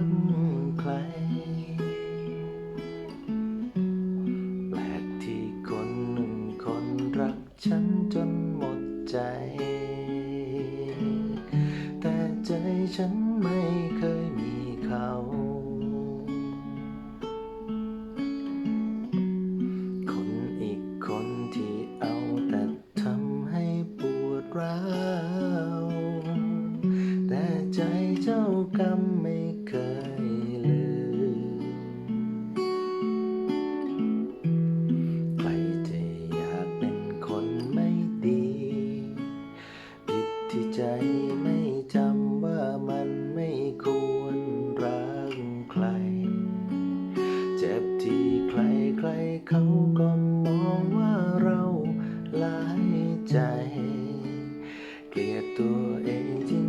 ก ฉันจนหมดใจ แต่ใจฉันไม่เคยมีเขา คนอีกคนที่เอาแต่ทำให้ปวดร้าว แต่ใจเจ้ากรรมไม่เคย ไม่จำว่ามันไม่ควรรักใคร เจ็บที่ใครใครเขาก็มองว่าเราหลายใจ เกลียดตัวเองที่